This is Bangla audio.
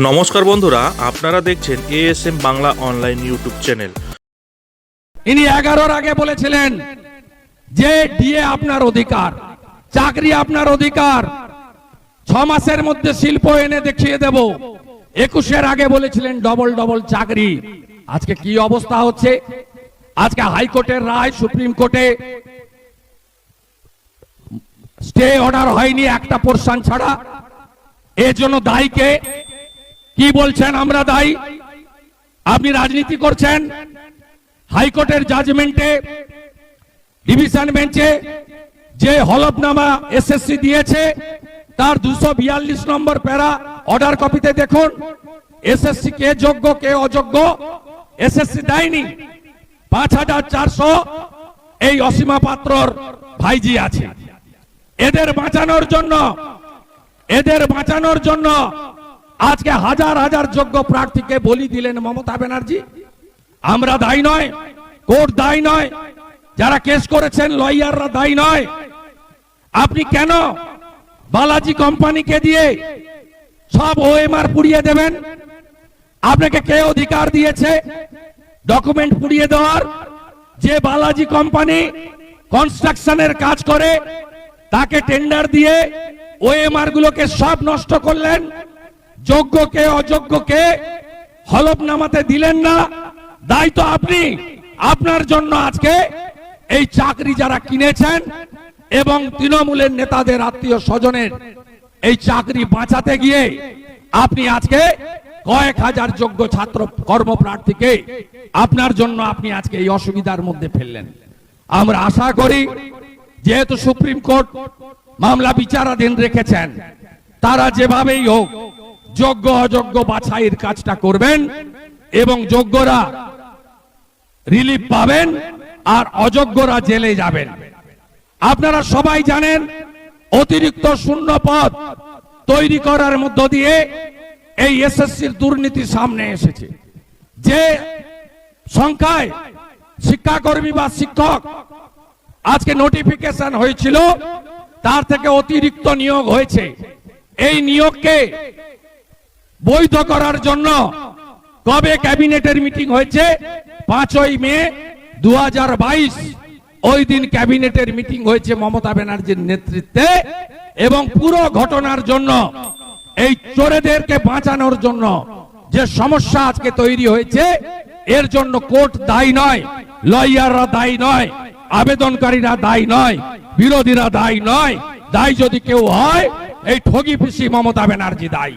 নমস্কার বন্ধুরা, আপনারা দেখছেন ASM Bangla online YouTube channel ইনি এগারোর আগে বলেছিলেন যে ডিএ আপনার অধিকার, চাকরি আপনার অধিকার। ছ মাসের মধ্যে শিল্প এনে দেখিয়ে দেব। একুশের আগে বলেছিলেন ডবল ডবল চাকরি। আজকে কি অবস্থা হচ্ছে? আজকে হাইকোর্টের রায়, সুপ্রিম কোর্টে। স্টে অর্ডার হয়নি একটা পোর্শন ছাড়া। এর জন্য দায়ীকে কি বলছেন আমরা দায়ী আপনি রাজনীতি করছেন, হাইকোর্টের জাজমেন্টে ডিভিশন বেঞ্চে যে হলফনামা এসএসসি দিয়েছে, তার দুশো বিয়াল্লিশ নম্বর প্যারা অর্ডার কপিতে দেখুন। এসএসসি কে যোগ্য, কে অযোগ্য এসএসসি দেয়নি। পাঁচ হাজার চারশো এই অসীমা পাত্রর ভাইজি আছে। এদের বাঁচানোর জন্য, এদের বাঁচানোর জন্য আজকে হাজার হাজার যোগ্য প্রার্থীকে বলি দিলেন মমতা ব্যানার্জি। আমরা দায়ী নয়, কোর্ট দায়ী নয়, যারা কেস করেছেন লয়াররা দায়ী নয়। আপনি কেন বালাজি কোম্পানিকে দিয়ে সব ওএমআর পুড়িয়ে দেবেন? আপনাকে কে অধিকার দিয়েছে ডকুমেন্ট পুড়িয়ে দেওয়ার? যে বালাজি কোম্পানি কনস্ট্রাকশনের কাজ করে, তাকে টেন্ডার দিয়ে ওএমআর গুলোকে সব নষ্ট করলেন। যোগ্যকে অযোগ্যকে হলফনামাতে দিলেন না। দায়িত্ব আপনি। আপনার জন্য আজকে এই চাকরি যারা কিনেছেন এবং তৃণমূলের নেতাদের আত্মীয় স্বজনের এই চাকরি বাঁচাতে গিয়ে আপনি আজকে কয়েক হাজার যোগ্য ছাত্র কর্মপ্রার্থীকে আপনার জন্য আপনি আজকে এই অসুবিধার মধ্যে ফেললেন। আমরা আশা করি যেহেতু সুপ্রিম কোর্ট মামলা বিচারাধীন রেখেছেন, তারা যেভাবেই হোক যোগ্য অযোগ্য বাছাইয়ের কাজটা করবেন এবং যোগ্যরা রিলিফ পাবেন আর অযোগ্যরা জেলে যাবেন। আপনারা সবাই জানেন, অতিরিক্ত শূন্য পদ তৈরি করার মধ্য দিয়ে এই এসএসসির দুর্নীতি সামনে এসেছে। যে সংখ্যায় শিক্ষাকর্মী বা শিক্ষক আজকে নোটিফিকেশন হয়েছিল, তার থেকে অতিরিক্ত নিয়োগ হয়েছে। এই নিয়োগকে বৈধ করার জন্য কবে ক্যাবিনেটের মিটিং হয়েছে? পাঁচই মে দু হাজার বাইশ। ওই দিন ক্যাবিনেটের মিটিং হয়েছে মমতা ব্যানার্জির নেতৃত্বে এবং পুরো ঘটনার জন্য, এই চোরেদেরকে বাঁচানোর জন্য যে সমস্যা আজকে তৈরি হয়েছে, এর জন্য কোর্ট দায়ী নয়, লয়াররা দায়ী নয়, আবেদনকারীরা দায়ী নয়, বিরোধীরা দায়ী নয়, দায়ী যদি কেউ হয়, এই ঠগি পিসি মমতা ব্যানার্জি দায়ী।